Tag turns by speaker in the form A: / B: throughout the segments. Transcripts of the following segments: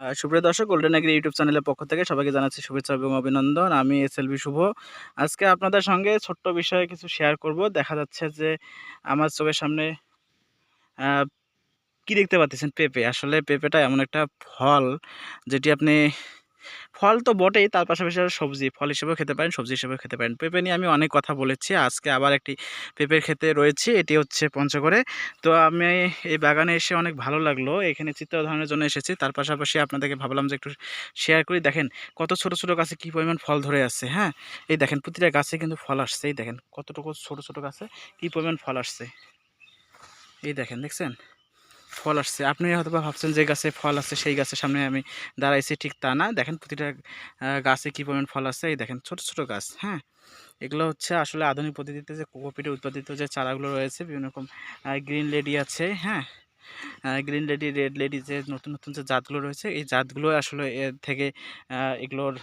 A: সুপ্রিয় দর্শক golden agri YouTube চ্যানেলের পক্ষ থেকে সবাইকে জানাচ্ছি শুভেচ্ছা এবং অভিনন্দন। আমি এস এলবি শুভ। আজকে আপনাদের সঙ্গে ছোট্ট বিষয়ে কিছু শেয়ার করব। দেখা যাচ্ছে যে আমার চোখের সামনে কি দেখতে পাচ্ছেন পেঁপে? আসলে পেঁপেটা এমন একটা ফল যেটি আপনি ফল তো বটেই, তার পাশাপাশি সবজি, ফল হিসেবেও খেতে পারেন, সবজি হিসেবেও খেতে পারেন। পেঁপে নিয়ে আমি অনেক কথা বলেছি, আজকে আবার একটি পেঁপের খেতে রয়েছি, এটি হচ্ছে পঞ্চগড়ে। তো আমি এই বাগানে এসে অনেক ভালো লাগল, এখানে চিত্র ধারণের জন্য এসেছি, তার পাশাপাশি আপনাদেরকে ভাবলাম যে একটু শেয়ার করি। দেখেন কত ছোট ছোট গাছে কী পরিমাণ ফল ধরে আছে হ্যাঁ? এই দেখেন প্রতিটা গাছে কিন্তু ফল আসছে, এই দেখেন কতটুকু ছোট ছোট গাছে কী পরিমাণ ফল আসছে। এই দেখেন, দেখছেন? ফল আসছে। আপনি হয়তো বা ভাবছেন যে গাছে ফল আছে, সেই গাছের সামনে আমি দাঁড়াইছি, ঠিক তা না। দেখেন প্রতিটা গাছে কী পরিমাণ ফল আছে, এই দেখেন ছোট ছোট গাছ হ্যাঁ? এগুলো হচ্ছে আসলে আধুনিক পদ্ধতিতে যে কোকোপিটে উৎপাদিত যে চারাগুলো রয়েছে, বিভিন্ন রকম গ্রিন লেডি আছে হ্যাঁ? গ্রিন লেডি, রেড লেডি যে নতুন নতুন যে জাতগুলো রয়েছে, এই জাতগুলো আসলে এর থেকে এগুলোর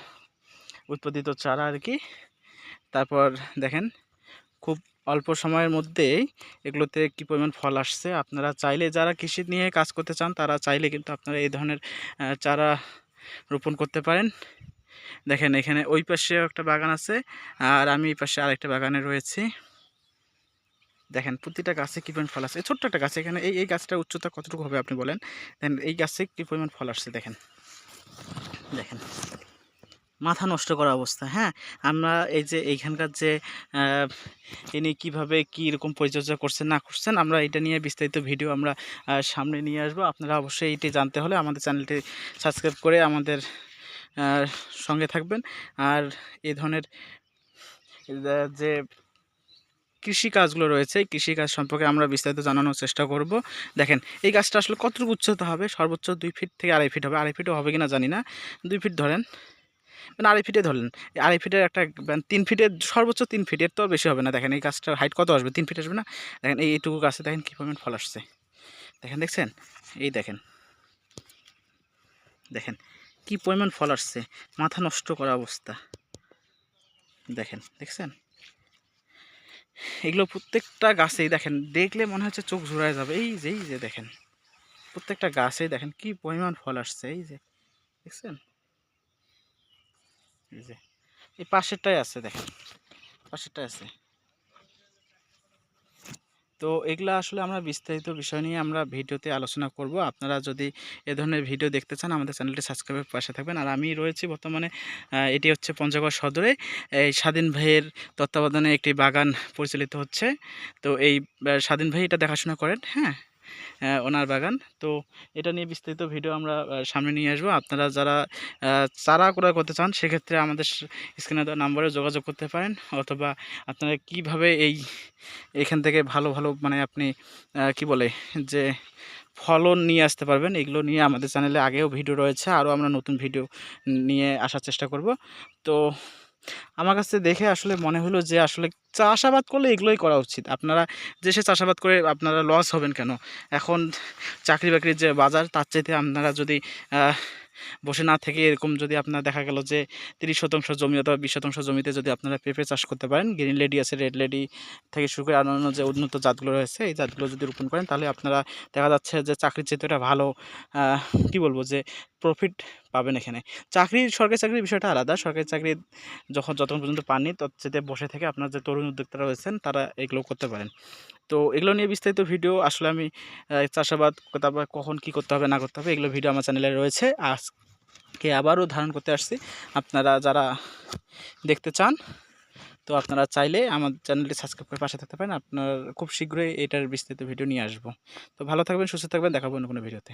A: উৎপাদিত চারা আর কি। তারপর দেখেন, খুব অল্প সময়ের মধ্যেই এগুলোতে কী পরিমাণ ফল আসছে? আপনারা চাইলে যারা কৃষি নিয়ে কাজ করতে চান, তারা চাইলে কিন্তু আপনারা এই ধরনের চারা রোপণ করতে পারেন। দেখেন এখানে ওই পাশে একটা বাগান আছে, আর আমি এই পাশে আরেকটা বাগানে রয়েছি। দেখেন প্রতিটা গাছে কী পরিমাণ ফল এই ছোট্ট একটা গাছ, এখানে এই এই গাছটার উচ্চতা কতটুকু হবে আপনি বলেন? দেখেন এই গাছে কী পরিমাণ ফল আসছে দেখেন। দেখেন। মাথা নষ্ট করা অবস্থা হ্যাঁ? আমরা এই যে এইখানকার যে ইনি কীভাবে কি রকম পরিচর্যা করছেন, না করছেন, আমরা এটা নিয়ে বিস্তারিত ভিডিও আমরা সামনে নিয়ে আসব। আপনারা অবশ্যই এটি জানতে হলে আমাদের চ্যানেলটি সাবস্ক্রাইব করে আমাদের সঙ্গে থাকবেন। আর এই ধরনের যে কৃষি কাজগুলো রয়েছে কৃষি কাজ সম্পর্কে আমরা বিস্তারিত জানানোর চেষ্টা করব। দেখেন, এই গাছটা আসলে কতটুকু উচ্চতা হবে? সর্বোচ্চ দুই ফিট থেকে আড়াই ফিট হবে। আড়াই ফিটও হবে কিনা জানি না। দুই ফিট ধরেন। মানে আড়াই ফিটে ধরলেন। আড়াই ফিটের একটা মানে তিন ফিটের সর্বোচ্চ তিন ফিটের তো বেশি হবে না। দেখেন এই গাছটার হাইট কত আসবে? তিন ফিট আসবে না? দেখেন এই এইটুকু গাছে দেখেন কী পরিমাণ ফল আসছে। দেখেন, দেখছেন? এই দেখেন। দেখেন কি পরিমাণ ফল আসছে। মাথা নষ্ট করা অবস্থা। দেখেন, দেখছেন? এগুলো প্রত্যেকটা গাছেই দেখেন, দেখলে মনে হচ্ছে চোখ জোড়ায় যাবে। এই যে এই যে দেখেন। প্রত্যেকটা গাছেই দেখেন কি পরিমাণ ফল আসছে। এই যে, দেখছেন? যে, এই পাশেরটাই আছে দেখেন, পাশেরটাই আছে। তো এগুলা আসলে আমরা বিস্তারিত বিষয় নিয়ে আমরা ভিডিওতে আলোচনা করব। আপনারা যদি এ ধরনের ভিডিও দেখতে চান, আমাদের চ্যানেলটি সাবস্ক্রাইবের পাশে থাকবেন। আর আমি রয়েছি বর্তমানে এটি হচ্ছে পঞ্চগড় সদরে। এই স্বাধীন ভাইয়ের তত্ত্বাবধানে একটি বাগান পরিচালিত হচ্ছে। তো এই স্বাধীন ভাই এটা দেখাশোনা করেন হ্যাঁ? ওনার বাগান। তো এটা নিয়ে বিস্তারিত ভিডিও আমরা সামনে নিয়ে আসব। আপনারা যারা চারা ক্রয় করতে চান, সেক্ষেত্রে আমাদের স্ক্রিনে দেওয়া নাম্বারে যোগাযোগ করতে পারেন। অথবা আপনারা কীভাবে এই, এখান থেকে ভালো ভালো মানে আপনি কি বলে, যে ফলন নিয়ে আসতে পারবেন, এগুলো নিয়ে আমাদের চ্যানেলে আগেও ভিডিও রয়েছে। আরও আমরা নতুন ভিডিও নিয়ে আসার চেষ্টা করব। তো আমার কাছে দেখে আসলে মনে হলো যে আসলে চাষাবাদ করলে এগুলোই করা উচিত। আপনারা যে সে চাষাবাদ করে আপনারা লস হবেন কেন? এখন চাকরি বাকরির যে বাজার, তার চাইতে আপনারা যদি বসে না থেকে এরকম যদি আপনার দেখা গেল যে তিরিশ শতাংশ জমি অথবা বিশ শতাংশ জমিতে যদি আপনারা পেঁপে চাষ করতে পারেন গ্রিন লেডি আছে রেড লেডি থেকে শুরু করে অন্যান্য যে উন্নত জাতগুলো রয়েছে, এই জাতগুলো যদি রোপণ করেন, তাহলে আপনারা দেখা যাচ্ছে যে চাকরির চেয়ে ভালো কি বলব যে প্রফিট পাবেন এখানে। চাকরি, সরকারি চাকরির বিষয়টা আলাদা। সরকারি চাকরি যখন যতক্ষণ পর্যন্ত পাননি ততক্ষণ বসে থেকে আপনার যে তরুণ উদ্যোক্তারা রয়েছেন, তারা এগুলো করতে পারেন। তো এগুলো নিয়ে বিস্তারিত ভিডিও আসলে আমি চাষাবাদ তারপর কখন কি করতে হবে, না করতে হবে, এগুলো ভিডিও আমার চ্যানেলে রয়েছে। আজকে আবারও ধারণ করতে আসছি। আপনারা যারা দেখতে চান, তো আপনারা চাইলে আমার চ্যানেলটি সাবস্ক্রাইব করে পাশে থাকতে পারেন। আপনার খুব শীঘ্রই এটার বিস্তারিত ভিডিও নিয়ে আসব। তো ভালো থাকবেন, সুস্থ থাকবেন, দেখাবো অন্য কোনো ভিডিওতে।